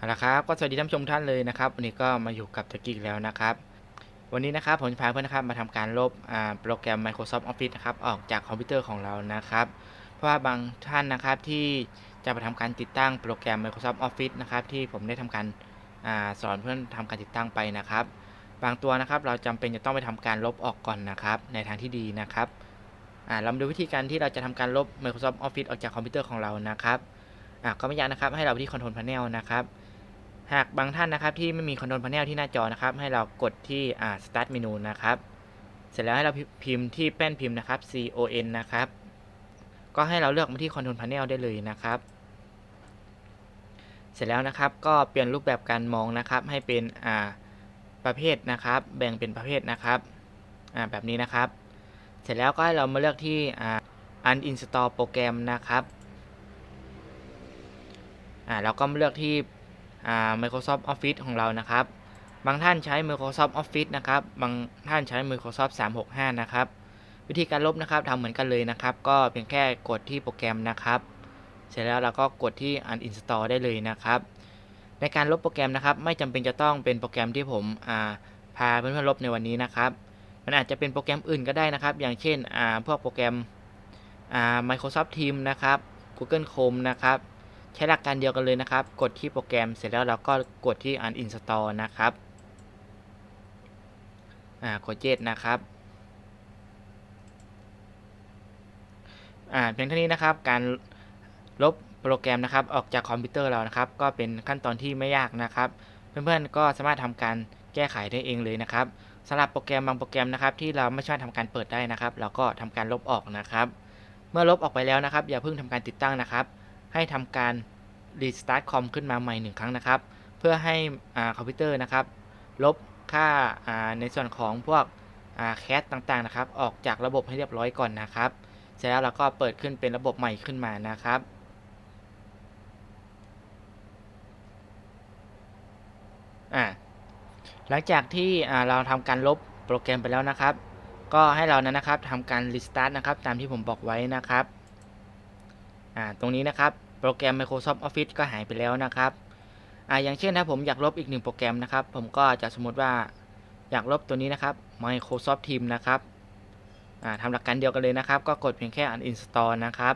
เอาละครับก็สวัสดีท่านผู้ชมท่านเลยนะครับ วันนี้ก็มาอยู่กับตะกี้อีกแล้วนะครับ วันนี้นะครับผมจะพาเพื่อนนะครับมาทำการลบโปรแกรม Microsoft Office นะครับออกจากคอมพิวเตอร์ของเรานะครับ เพราะว่าบางท่านนะครับที่จะมาทำการติดตั้งโปรแกรม Microsoft Office นะครับที่ผมได้ทำการอสอนเพื่อนทำการติดตั้งไปนะครับ บางตัวนะครับเราจำเป็นจะต้องไปทำการลบออกก่อนนะครับ ในทางที่ดีนะครับเรามาดูวิธีการที่เราจะทำการลบ Microsoft Office ออกจากคอมพิวเตอร์ของเรานะครับก็ไม่ยากนะครับให้เราไปที่ Control Panel นะครับ หากบางท่านนะครับที่ไม่มี Control Panel ที่หน้าจอนะครับ ให้เรากดที่อ่า Start Menu นะครับ เสร็จแล้วให้เราพิมพ์ที่แป้นพิมพ์นะครับ CON นะครับ ก็ให้เราเลือกมาที่ Control Panel ได้เลยนะครับ เสร็จแล้วนะครับก็เปลี่ยนรูปแบบการมองนะครับ ให้เป็นอ่าประเภทนะครับ แบ่งเป็นประเภทนะครับอ่าแบบนี้นะครับ เสร็จแล้วก็ให้เรามาเลือกที่อ่า uninstall โปรแกรมนะครับอ่าเราก็มาเลือกที่ Microsoft Office ของเรานะครับ บางท่านใช้ Microsoft Office นะครับ บางท่านใช้ Microsoft 365 นะครับ วิธีการลบนะครับทำเหมือนกันเลยนะครับ ก็เพียงแค่กดที่โปรแกรมนะครับ เสร็จแล้วเราก็กดที่ uninstall ได้เลยนะครับ ในการลบโปรแกรมนะครับ ไม่จำเป็นจะต้องเป็นโปรแกรมที่ผมาพาเพื่อนๆลบในวันนี้นะครับ มันอาจจะเป็นโปรแกรมอื่นก็ได้นะครับ อย่างเช่นพวกโปรแกรม Microsoft Teams นะครับ Google Chrome นะครับ ใช้หลักการเดียวกันเลยนะครับ กดที่โปรแกรมเสร็จแล้วเราก็กดที่ uninstall นะครับอ่ากดเจ็ดนะครับอ่าเพียงเท่านี้นะครับการลบโปรแกรมนะครับ ออกจากคอมพิวเตอร์เรานะครับ ก็เป็นขั้นตอนที่ไม่ยากนะครับ เพื่อนๆก็สามารถทำการแก้ไขได้เองเลยนะครับสำหรับโปรแกรมบางโปรแกรมนะครับ ที่เราไม่สามารถทำการเปิดได้นะครับ เราก็ทำการลบออกนะครับ เมื่อลบออกไปแล้วนะครับ อย่าเพิ่งทำการติดตั้งนะครับ ให้ทำการ restart คอมขึ้นมาใหม่หนึ่งครั้งนะครับ เพื่อให้อคอมพิวเตอร์นะครับ ลบค่าาในส่วนของพวกแคสต่างๆนะครับ ออกจากระบบให้เรียบร้อยก่อนนะครับ เสร็จแล้วเราก็เปิดขึ้นเป็นระบบใหม่ขึ้นมานะครับอ่าหลังจากที่เราทำการลบโปรแกรมไปแล้วนะครับ ก็ให้เรานั้นนะครับทำการ restart นะครับ ตามที่ผมบอกไว้นะครับ อ่าตรงนี้นะครับโปรแกรม Microsoft Office ก็หายไปแล้วนะครับอ่าอย่างเช่นถ้าผมอยากลบอีกหนึ่งโปรแกรมนะครับ ผมก็จะสมมติว่าอยากลบตัวนี้นะครับ Microsoft Teams นะครับอ่าทำหลักการเดียวกันเลยนะครับ ก็กดเพียงแค่ uninstall นะครับ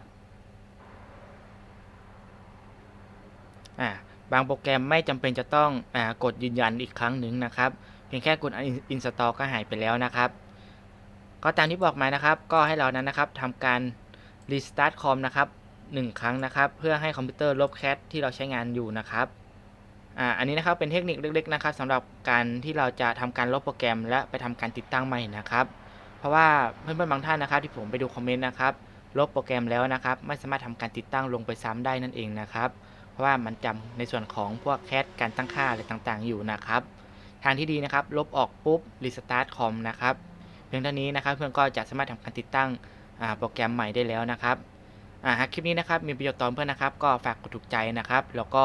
อ่าบางโปรแกรมไม่จำเป็นจะต้องอ่ากดยืนยันอีกครั้งหนึ่งนะครับ เพียงแค่กด uninstall ก็หายไปแล้วนะครับ ก็ตามที่บอกมานะครับ ก็ให้เรานั้นนะครับทำการ restart คอมนะครับ 1 ครั้งนะครับ เพื่อให้คอมพิวเตอร์ลบแคชที่เราใช้งานอยู่นะครับอ่าอันนี้นะครับเป็นเทคนิคเล็กๆนะครับสำหรับการที่เราจะทำการลบโปรแกรม และไปทำการติดตั้งใหม่นะครับ เพราะว่าเพื่อนๆบางท่านนะครับ ที่ผมไปดูคอมเมนต์นะครับลบโปรแกรมแล้วนะครับ ไม่สามารถทำการติดตั้งลงไปซ้ำได้นั่นเองนะครับ เพราะว่ามันจำในส่วนของพวกแคชการตั้งค่าอะไรต่างๆ อยู่นะครับ ทางที่ดีนะครับ ลบออกปุ๊บรีสตาร์ทคอมนะครับเพียงเท่านี้นะครับเพื่อนก็จะสามารถทำการติดตั้งอ่าโปรแกรมใหม่ได้แล้วนะครับ อ่าหากคลิปนี้นะครับมีประโยชน์ต่อเพื่อนนะครับ ก็ฝากกดถูกใจนะครับ แล้วก็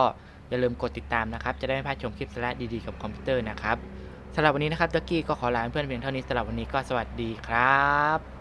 อย่าลืมกดติดตามนะครับ จะได้ไม่พลาดชมคลิปสาระดีๆกับคอมพิวเตอร์นะครับสำหรับวันนี้นะครับดักกี้ก็ขอลาเพื่อนเพียงเท่านี้สำหรับวันนี้ก็สวัสดีครับ